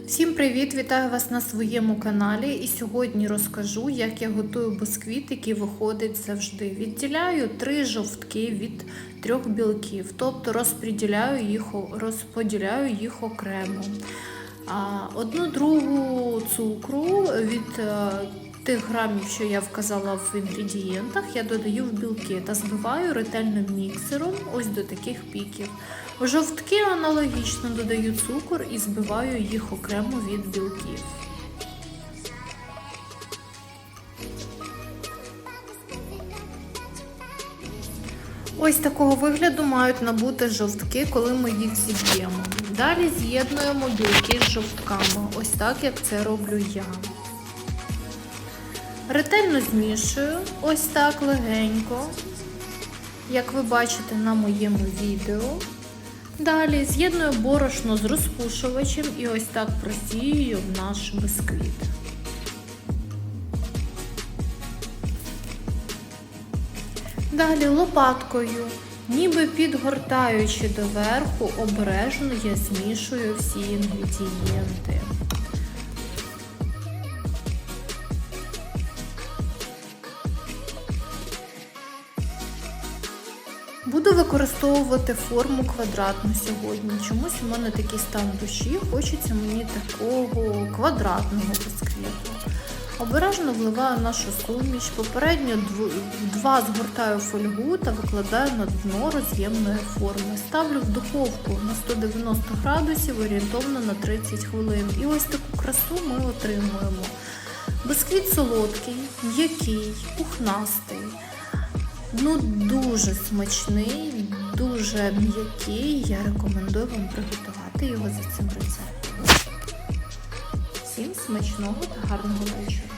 Всім привіт! Вітаю вас на своєму каналі. І сьогодні розкажу, як я готую бисквіт, який виходить завжди. Відділяю три жовтки від трьох білків, тобто розподіляю їх, розподіляю їх окремо. Одну другу цукру від е, тих грамів, що я вказала в інгредієнтах, я додаю в білки та збиваю ретельним міксером ось до таких піків. Жовтки аналогічно додаю цукор і збиваю їх окремо від білків. Ось такого вигляду мають набути жовтки, коли ми їх зіб'ємо. Далі з'єднуємо білки з жовтками, ось так як це роблю я. Ретельно змішую, ось так легенько, як ви бачите на моєму відео. Далі з'єдную борошно з розпушувачем і ось так просіюю в наш бисквіт. Далі лопаткою, ніби підгортаючи доверху, обережно я змішую всі інгредієнти. Буду використовувати форму квадратну сьогодні. Чомусь у мене такий стан душі, хочеться мені такого квадратного бисквіту. Обережно вливаю нашу суміш, попередньо два згортаю фольгу та викладаю на дно роз'ємної форми. Ставлю в духовку на 190 градусів орієнтовно на 30 хвилин. І ось таку красу ми отримуємо. Бисквіт солодкий, м'який, пухнастий. Ну, дуже смачний, дуже м'який. Я рекомендую вам приготувати його за цим рецептом. Всім смачного та гарного вечора.